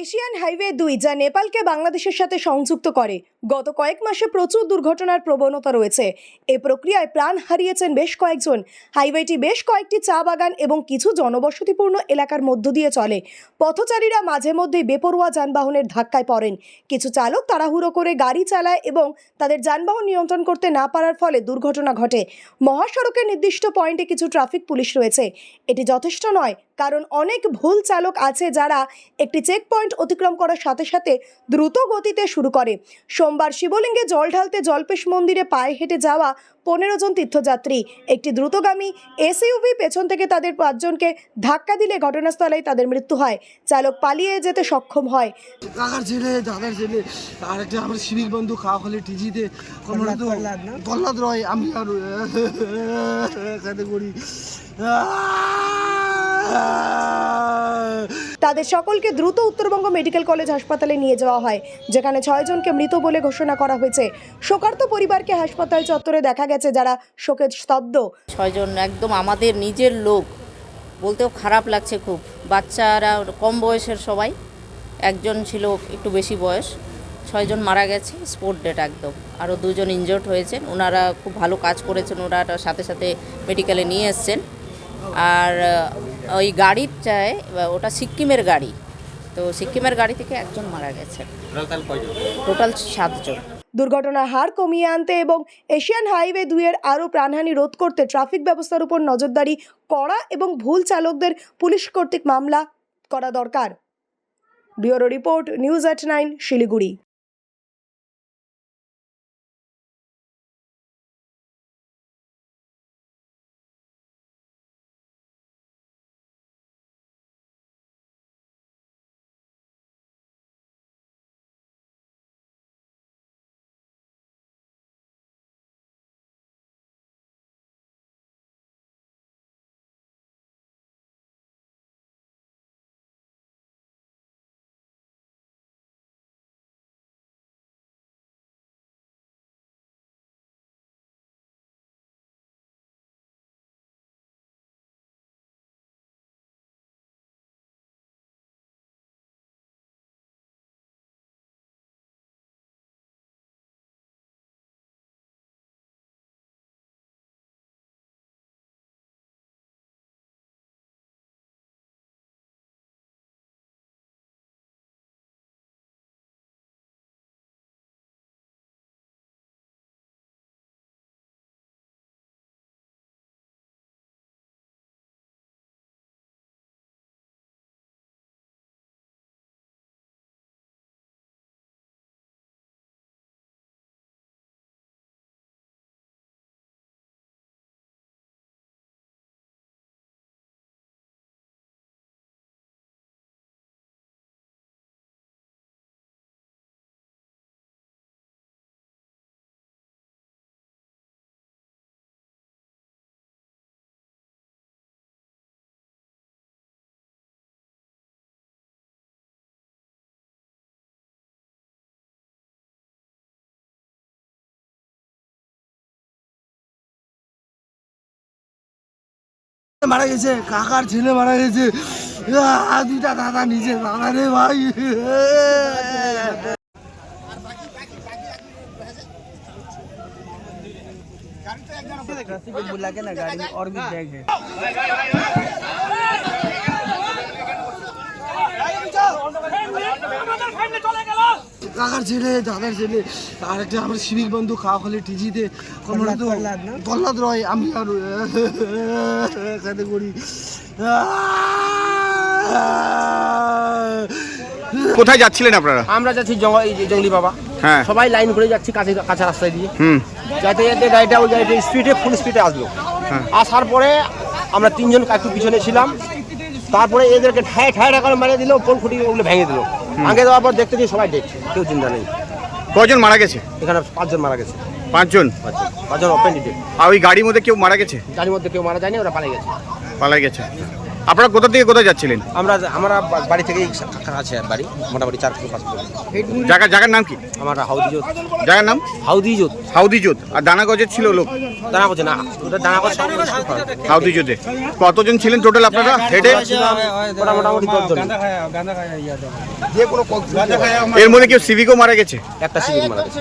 Asian highway দুই, যা নেপালকে বাংলাদেশের সাথে সংযুক্ত করে। গত কয়েক মাসে প্রচুর দুর্ঘটনার প্রবণতা রয়েছে। এ প্রক্রিয়ায় প্রাণ হারিয়েছেন বেশ কয়েকজন। হাইওয়েটি বেশ কয়েকটি চা বাগান এবং কিছু জনবসতিপূর্ণ এলাকার মধ্য দিয়ে চলে। পথচারীরা মাঝে মধ্যেই বেপরোয়া যানবাহনের ধাক্কায় পড়েন। কিছু চালক তাড়াহুড়ো করে গাড়ি চালায় এবং তাদের যানবাহন নিয়ন্ত্রণ করতে না পারার ফলে দুর্ঘটনা ঘটে। মহাসড়কের নির্দিষ্ট পয়েন্টে কিছু ট্রাফিক পুলিশ রয়েছে। এটি যথেষ্ট নয় কারণ অনেক ভুল চালক আছে যারা একটি চেক পয়েন্ট অতিক্রম করার সাথে সাথে দ্রুত গতিতে শুরু করে। সোমবার শিবলিঙ্গে জল ঢালতে জলপেশ মন্দিরে পায়ে হেঁটে যাওয়া পনেরো জন তীর্থযাত্রী একটি দ্রুতগামী এসইউভি পেছন থেকে তাদের পাঁচজনকে ধাক্কা দিলে ঘটনাস্থলেই তাদের মৃত্যু হয়। চালক পালিয়ে যেতে সক্ষম হয়। কাকার ছেলে দাদার ছেলে আর একটা আমার শিবিক বন্ধু খাওয়া টিজিতে কমলা তো রয় আমি আর করি তাদের সকলকে দ্রুত উত্তরবঙ্গ মেডিকেল কলেজ হাসপাতালে নিয়ে যাওয়া হয় যেখানে ছয়জনকে মৃত বলে ঘোষণা করা হয়েছে। শোকার্ত পরিবারকে হাসপাতাল চত্বরে দেখা গেছে যারা শোকে স্তব্ধ। ছয়জন একদম আমাদের নিজের লোক বলতেও খারাপ লাগছে খুব। বাচ্চারা কম বয়সের সবাই একজন ছিল একটু বেশি বয়স ছয়জন মারা গেছে স্পোর্ট ডেট একদম। আরও দুজন ইনজোর্ড হয়েছেন ওনারা খুব ভালো কাজ করেছেন ওনারা সাথে সাথে মেডিকেলে নিয়ে এসছেন। আর ওই গাড়ির চায় ওটা সিকিমের গাড়ি। তো সিকিমের গাড়ি থেকে একজন মারা গেছে। টোটাল সাতজন। দুর্ঘটনার হার কমিয়ে আনতে এবং এশিয়ান হাইওয়ে দুইয়ের আরও প্রাণহানি রোধ করতে ট্রাফিক ব্যবস্থার উপর নজরদারি করা এবং ভুল চালকদের পুলিশ কর্তৃক মামলা করা দরকার। Bureau report news at nine Siliguri. মারা গেছে কাকার ছেলে মারা গেছে আহ, দুইটা দাদা নিচে দাদা রে ভাই बुला के ना गाड़ी में और भी बैग है কাকার ছেলে দাদার ছেলে আর একটা আমার শিবিক বন্ধু খাওয়া হলে টিজিতে রয় আমি আর করি কোথায় যাচ্ছিলেন আপনারা? আমরা যাচ্ছি জঙ্গল জঙ্গলি বাবা। হ্যাঁ। সবাই লাইন করে যাচ্ছি কাছে কাঁচা রাস্তায় দিয়ে। হুম। যাতে যাতে গাড়িটা ওই গাড়িটা স্পিডে ফুল স্পিডে আসলো। আসার পরে আমরা তিনজন একটু পিছনে ছিলাম। তারপরে এদেরকে ঠায় ঠায় করে মারিয়ে দিল পোল খুঁটি ওগুলো ভেঙে দিল। ভেঙে দেওয়ার পর দেখতে যে সবাই দেখছে কেউ চিন্তা নেই। কজন মারা গেছে? এখানে পাঁচজন মারা গেছে। পাঁচজন? পাঁচজন। ডিটেল আর ওই গাড়ির মধ্যে কেউ মারা গেছে? গাড়ির মধ্যে কেউ মারা যায়নি ওরা পালিয়ে গেছে। পালাই গেছে। আপনারা কোথা থেকে কোথায় যাচ্ছিলেন? আমরা আমরা বাড়ি থেকেই আছে বাড়ি মোটামুটি চার থেকে পাঁচ জায়গা জায়গার নাম কি? আমার হাউদি জোত জায়গার নাম? হাউদি জোত হাউদি জোত আর দানা গজের ছিল লোক? দানা গজে না ওটা দানাগজ হাউদি জোতে কতজন ছিলেন টোটাল আপনারা? হেডে মোটামুটি দশজন। এর মধ্যে কেউ সিভিকও মারা গেছে? একটা সিভিক মারা গেছে।